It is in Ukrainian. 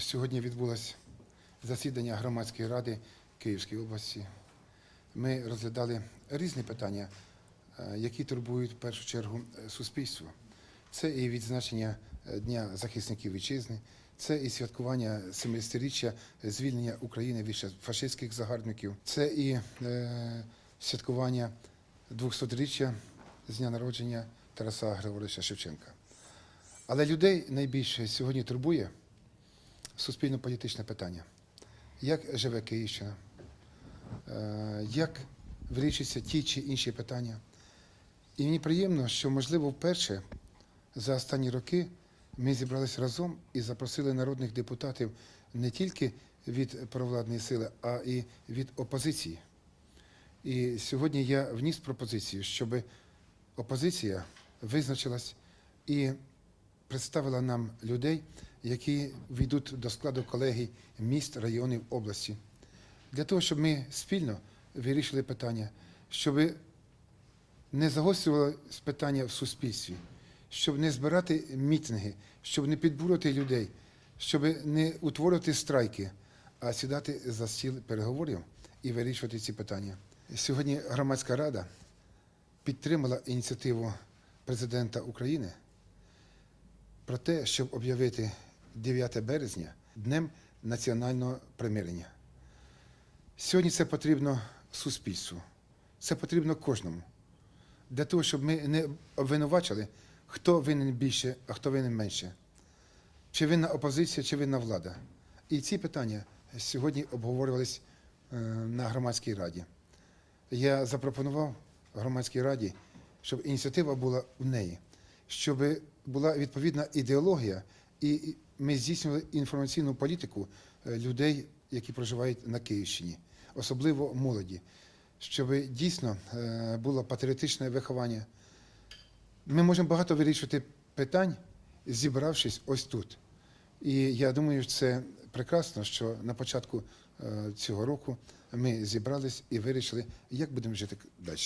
Сьогодні відбулося засідання громадської ради Київської області. Ми розглядали різні питання, е, які турбують в першу чергу е, суспільство. Це і відзначення е, Дня захисників вітчизни, це і святкування 70-річчя звільнення України від фашистських загарбників, це і е, святкування 200-річчя з дня народження Тараса Григоровича Шевченка. Але людей найбільше сьогодні турбує суспільно-політичне питання. Як живе Київщина? Е, Як вирішуються ті чи інші питання? І мені приємно, що, можливо, вперше за останні роки ми зібралися разом і запросили народних депутатів не тільки від провладної сили, а і від опозиції. І сьогодні я вніс пропозицію, щоб опозиція визначилась і представила нам людей, які війдуть до складу колегій міст, районів області, для того, щоб ми спільно вирішили питання, щоб не загострювалося питання в суспільстві, щоб не збирати мітинги, щоб не підбурювати людей, щоб не утворювати страйки, а сідати за стіл переговорів і вирішувати ці питання. Сьогодні громадська рада підтримала ініціативу президента України про те, щоб об'явити 9 березня днем національного примирення. Сьогодні це потрібно суспільству, це потрібно кожному. Для того, щоб ми не обвинувачили, хто винен більше, а хто винен менше. Чи винна опозиція, чи винна влада. І ці питання сьогодні обговорювались е, на громадській раді. Я запропонував громадській раді, щоб ініціатива була в неї, щоб була відповідна ідеологія, і ми здійснювали інформаційну політику е, людей, які проживають на Київщині, особливо молоді, щоб дійсно е, було патріотичне виховання. Ми можемо багато вирішувати питань, зібравшись ось тут. І я думаю, що це прекрасно, що на початку е, цього року ми зібрались і вирішили, як будемо жити далі.